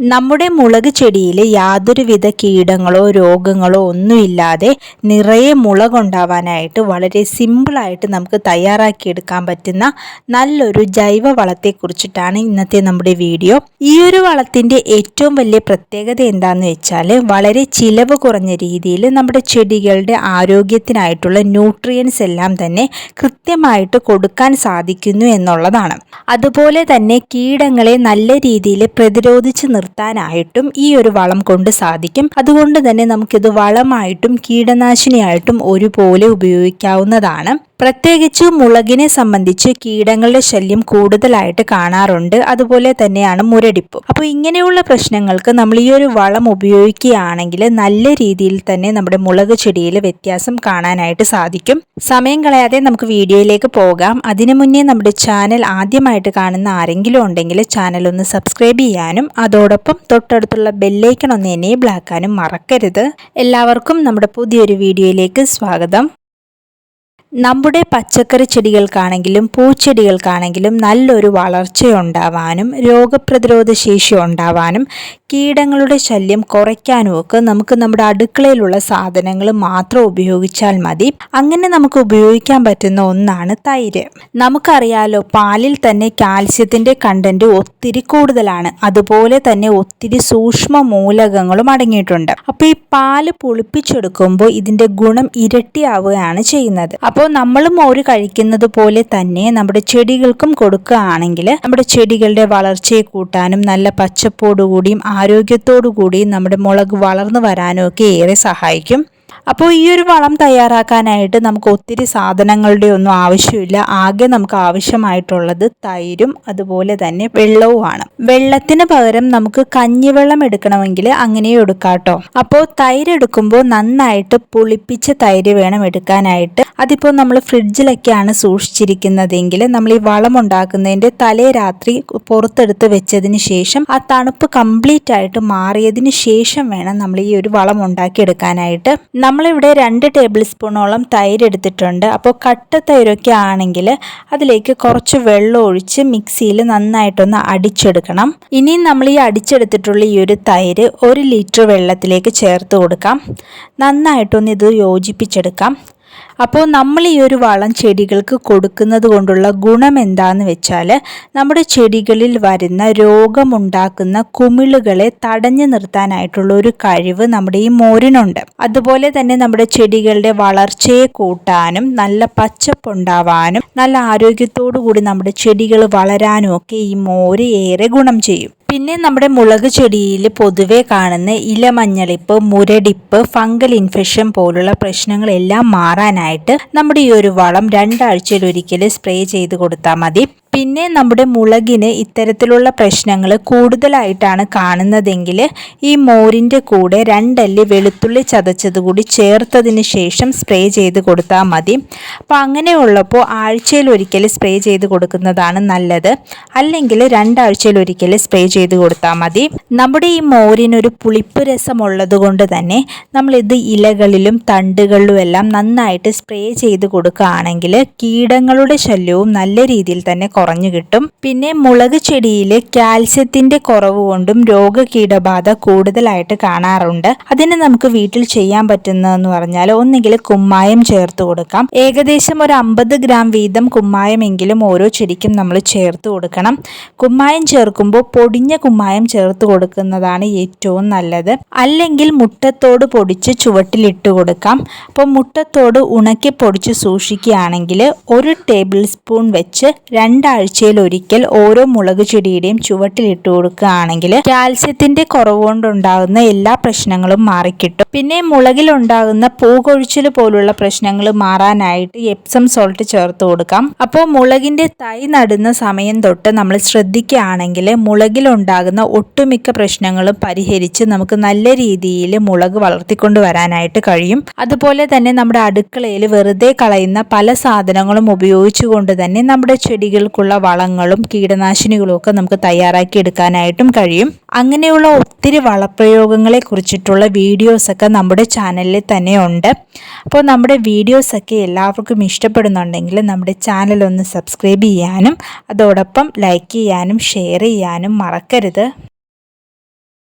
നമ്മുടെ മുളക് ചെടിയിൽ യാതൊരുവിധ കീടങ്ങളോ രോഗങ്ങളോ ഒന്നുമില്ലാതെ നിറയെ മുളകുണ്ടാവാനായിട്ട് വളരെ സിമ്പിളായിട്ട് നമുക്ക് തയ്യാറാക്കിയെടുക്കാൻ പറ്റുന്ന നല്ലൊരു ജൈവ വളത്തെക്കുറിച്ചിട്ടാണ് ഇന്നത്തെ നമ്മുടെ വീഡിയോ. ഈ ഒരു വളത്തിന്റെ ഏറ്റവും വലിയ പ്രത്യേകത എന്താണെന്ന് വെച്ചാൽ വളരെ ചിലവ് കുറഞ്ഞ രീതിയിൽ നമ്മുടെ ചെടികളുടെ ആരോഗ്യത്തിനായിട്ടുള്ള ന്യൂട്രിയൻസ് എല്ലാം തന്നെ കൃത്യമായിട്ട് കൊടുക്കാൻ സാധിക്കുന്നു എന്നുള്ളതാണ്. അതുപോലെ തന്നെ കീടങ്ങളെ നല്ല രീതിയിൽ പ്രതിരോധിച്ച് നിർത്താനായിട്ടും ഈ ഒരു വളം കൊണ്ട് സാധിക്കും. അതുകൊണ്ട് തന്നെ നമുക്കിത് വളമായിട്ടും കീടനാശിനിയായിട്ടും ഒരുപോലെ ഉപയോഗിക്കാവുന്നതാണ്. പ്രത്യേകിച്ച് മുളകിനെ സംബന്ധിച്ച് കീടങ്ങളുടെ ശല്യം കൂടുതലായിട്ട് കാണാറുണ്ട്. അതുപോലെ തന്നെയാണ് മുരടിപ്പ്. അപ്പോൾ ഇങ്ങനെയുള്ള പ്രശ്നങ്ങൾക്ക് നമ്മൾ ഈ ഒരു വളം ഉപയോഗിക്കുകയാണെങ്കിൽ നല്ല രീതിയിൽ തന്നെ നമ്മുടെ മുളക് ചെടിയിൽ വ്യത്യാസം കാണാനായിട്ട് സാധിക്കും. സമയം കളയാതെ നമുക്ക് വീഡിയോയിലേക്ക് പോകാം. അതിനു മുന്നേ നമ്മുടെ ചാനൽ ആദ്യമായിട്ട് കാണുന്ന ആരെങ്കിലും ഉണ്ടെങ്കിൽ ചാനൽ ഒന്ന് സബ്സ്ക്രൈബ് ചെയ്യാനും അതോടൊപ്പം തൊട്ടടുത്തുള്ള ബെല്ലൈക്കൺ ഒന്ന് എനേബിൾ ആക്കാനും മറക്കരുത്. എല്ലാവർക്കും നമ്മുടെ പുതിയൊരു വീഡിയോയിലേക്ക് സ്വാഗതം. നമ്മുടെ പച്ചക്കറി ചെടികൾക്കാണെങ്കിലും പൂച്ചെടികൾക്കാണെങ്കിലും നല്ലൊരു വളർച്ചയുണ്ടാവാനും രോഗപ്രതിരോധ ശേഷി ഉണ്ടാവാനും കീടങ്ങളുടെ ശല്യം കുറയ്ക്കാനും ഒക്കെ നമുക്ക് നമ്മുടെ അടുക്കളയിലുള്ള സാധനങ്ങൾ മാത്രം ഉപയോഗിച്ചാൽ മതി. അങ്ങനെ നമുക്ക് ഉപയോഗിക്കാൻ പറ്റുന്ന ഒന്നാണ് തൈര്. നമുക്കറിയാലോ പാലിൽ തന്നെ കാൽസ്യത്തിന്റെ കണ്ടന്റ് ഒത്തിരി കൂടുതലാണ്. അതുപോലെ തന്നെ ഒത്തിരി സൂക്ഷ്മ മൂലകങ്ങളും അടങ്ങിയിട്ടുണ്ട്. അപ്പോൾ ഈ പാൽ പുളിപ്പിച്ചെടുക്കുമ്പോൾ ഇതിന്റെ ഗുണം ഇരട്ടിയാവുകയാണ് ചെയ്യുന്നത്. അപ്പോൾ നമ്മൾ മോര് കഴിക്കുന്നത് പോലെ തന്നെ നമ്മുടെ ചെടികൾക്കും കൊടുക്കുകയാണെങ്കിൽ നമ്മുടെ ചെടികളുടെ വളർച്ചയെ കൂട്ടാനും നല്ല പച്ചപ്പോടുകൂടിയും ആരോഗ്യത്തോടുകൂടിയും നമ്മുടെ മുളക് വളർന്നു വരാനും ഒക്കെ ഏറെ സഹായിക്കും. അപ്പോൾ ഈ ഒരു വളം തയ്യാറാക്കാനായിട്ട് നമുക്ക് ഒത്തിരി സാധനങ്ങളുടെ ഒന്നും ആവശ്യമില്ല. ആകെ നമുക്ക് ആവശ്യമായിട്ടുള്ളത് തൈരും അതുപോലെ തന്നെ വെള്ളവുമാണ്. വെള്ളത്തിന് പകരം നമുക്ക് കഞ്ഞിവെള്ളം എടുക്കണമെങ്കിൽ അങ്ങനെയും എടുക്കാട്ടോ. കേട്ടോ അപ്പോൾ തൈര് എടുക്കുമ്പോൾ നന്നായിട്ട് പുളിപ്പിച്ച തൈര് വേണം എടുക്കാനായിട്ട്. അതിപ്പോൾ നമ്മൾ ഫ്രിഡ്ജിലൊക്കെയാണ് സൂക്ഷിച്ചിരിക്കുന്നതെങ്കിൽ നമ്മൾ ഈ വളം ഉണ്ടാക്കുന്നതിന്റെ തലേ രാത്രി പുറത്തെടുത്ത് വെച്ചതിന് ശേഷം ആ തണുപ്പ് കംപ്ലീറ്റ് ആയിട്ട് മാറിയതിന് ശേഷം വേണം നമ്മൾ ഈ ഒരു വളം ഉണ്ടാക്കിയെടുക്കാനായിട്ട്. നമ്മളിവിടെ രണ്ട് ടേബിൾ സ്പൂണോളം തൈര് എടുത്തിട്ടുണ്ട്. അപ്പോൾ കട്ട തൈരൊക്കെ ആണെങ്കിൽ അതിലേക്ക് കുറച്ച് വെള്ളം ഒഴിച്ച് മിക്സിയിൽ നന്നായിട്ടൊന്ന് അടിച്ചെടുക്കണം. ഇനി നമ്മൾ ഈ അടിച്ചെടുത്തിട്ടുള്ള ഈ ഒരു തൈര് ഒരു ലിറ്റർ വെള്ളത്തിലേക്ക് ചേർത്ത് കൊടുക്കാം. നന്നായിട്ടൊന്ന് ഇത് യോജിപ്പിച്ചെടുക്കാം. അപ്പോൾ നമ്മൾ ഈ ഒരു വളം ചെടികൾക്ക് കൊടുക്കുന്നത് കൊണ്ടുള്ള ഗുണം എന്താണെന്ന് വെച്ചാൽ നമ്മുടെ ചെടികളിൽ വരുന്ന രോഗമുണ്ടാക്കുന്ന കുമിളുകളെ തടഞ്ഞു നിർത്താനായിട്ടുള്ള ഒരു കഴിവ് നമ്മുടെ ഈ മോരിനുണ്ട്. അതുപോലെ തന്നെ നമ്മുടെ ചെടികളുടെ വളർച്ചയെ കൂട്ടാനും നല്ല പച്ചപ്പുണ്ടാവാനും നല്ല ആരോഗ്യത്തോടു കൂടി നമ്മുടെ ചെടികൾ വളരാനും ഒക്കെ ഈ മോര് ഏറെ ഗുണം ചെയ്യും. പിന്നെ നമ്മുടെ മുളക് ചെടിയിൽ പൊതുവെ കാണുന്ന ഇലമഞ്ഞളിപ്പ് മുരടിപ്പ് ഫംഗൽ ഇൻഫെക്ഷൻ പോലുള്ള പ്രശ്നങ്ങളെല്ലാം മാറാനായിട്ട് നമ്മുടെ ഈ ഒരു വളം രണ്ടാഴ്ചയിലൊരിക്കൽ സ്പ്രേ ചെയ്ത് കൊടുത്താൽ മതി. പിന്നെ നമ്മുടെ മുളകിന് ഇത്തരത്തിലുള്ള പ്രശ്നങ്ങൾ കൂടുതലായിട്ടാണ് കാണുന്നതെങ്കിൽ ഈ മോരിന്റെ കൂടെ രണ്ടല്ലി വെളുത്തുള്ളി ചതച്ചത് കൂടി ചേർത്തതിന് ശേഷം സ്പ്രേ ചെയ്ത് കൊടുത്താൽ മതി. അപ്പോൾ അങ്ങനെയുള്ളപ്പോൾ ആഴ്ചയിൽ ഒരിക്കൽ സ്പ്രേ ചെയ്ത് കൊടുക്കുന്നതാണ് നല്ലത്. അല്ലെങ്കിൽ രണ്ടാഴ്ചയിൽ ഒരിക്കൽ സ്പ്രേ ചെയ്ത് കൊടുത്താൽ മതി. നമ്മുടെ ഈ മോരിനൊരു പുളിപ്പ് രസമുള്ളത് കൊണ്ട് തന്നെ നമ്മളിത് ഇലകളിലും തണ്ടുകളിലും എല്ലാം നന്നായിട്ട് സ്പ്രേ ചെയ്ത് കൊടുക്കുകയാണെങ്കിൽ കീടങ്ങളുടെ ശല്യവും നല്ല രീതിയിൽ തന്നെ കുറഞ്ഞു കിട്ടും. പിന്നെ മുളക് ചെടിയിൽ കാൽസ്യത്തിന്റെ കുറവ് കൊണ്ടും രോഗകീടബാധ കൂടുതലായിട്ട് കാണാറുണ്ട്. അതിന് നമുക്ക് വീട്ടിൽ ചെയ്യാൻ പറ്റുന്നതെന്ന് പറഞ്ഞാൽ ഒന്നെങ്കിൽ കുമ്മായം ചേർത്ത് കൊടുക്കാം. ഏകദേശം ഒരു അമ്പത് ഗ്രാം വീതം കുമ്മായമെങ്കിലും ഓരോ ചെടിക്കും നമ്മൾ ചേർത്ത് കൊടുക്കണം. കുമ്മായം ചേർക്കുമ്പോൾ പൊടിഞ്ഞ കുമ്മായം ചേർത്ത് കൊടുക്കുന്നതാണ് ഏറ്റവും നല്ലത്. അല്ലെങ്കിൽ മുട്ടത്തോട് പൊടിച്ച് ചുവട്ടിലിട്ട് കൊടുക്കാം. അപ്പോൾ മുട്ടത്തോട് ഉണക്കി പൊടിച്ച് സൂക്ഷിക്കുകയാണെങ്കിൽ ഒരു ടേബിൾ സ്പൂൺ വെച്ച് രണ്ട് ആഴ്ചയിൽ ഒരിക്കൽ ഓരോ മുളക് ചെടിയുടെയും ചുവട്ടിലിട്ട് കൊടുക്കുകയാണെങ്കിൽ കാൽസ്യത്തിന്റെ കുറവുകൊണ്ടുണ്ടാകുന്ന എല്ലാ പ്രശ്നങ്ങളും മാറിക്കിട്ടും. പിന്നെ മുളകിൽ ഉണ്ടാകുന്ന പൂകൊഴിച്ചിൽ പോലുള്ള പ്രശ്നങ്ങൾ മാറാനായിട്ട് എപ്സം സോൾട്ട് ചേർത്ത് കൊടുക്കാം. അപ്പോൾ മുളകിന്റെ തൈ നടുന്ന സമയം തൊട്ട് നമ്മൾ ശ്രദ്ധിക്കുകയാണെങ്കിൽ മുളകിൽ ഉണ്ടാകുന്ന ഒട്ടുമിക്ക പ്രശ്നങ്ങളും പരിഹരിച്ച് നമുക്ക് നല്ല രീതിയിൽ മുളക് വളർത്തിക്കൊണ്ട് വരാനായിട്ട് കഴിയും. അതുപോലെ തന്നെ നമ്മുടെ അടുക്കളയിൽ വെറുതെ കളയുന്ന പല സാധനങ്ങളും ഉപയോഗിച്ചുകൊണ്ട് തന്നെ നമ്മുടെ ചെടികൾക്കുള്ള ഉള്ള വളങ്ങളും കീടനാശിനികളും ഒക്കെ നമുക്ക് തയ്യാറാക്കി എടുക്കാനായിട്ടും കഴിയും. അങ്ങനെയുള്ള ഒത്തിരി വളപ്രയോഗങ്ങളെ കുറിച്ചിട്ടുള്ള വീഡിയോസൊക്കെ നമ്മുടെ ചാനലിൽ തന്നെ ഉണ്ട്. അപ്പോൾ നമ്മുടെ വീഡിയോസൊക്കെ എല്ലാവർക്കും ഇഷ്ടപ്പെടുന്നുണ്ടെങ്കിൽ നമ്മുടെ ചാനൽ ഒന്ന് സബ്സ്ക്രൈബ് ചെയ്യാനും അതോടൊപ്പം ലൈക്ക് ചെയ്യാനും ഷെയർ ചെയ്യാനും മറക്കരുത്.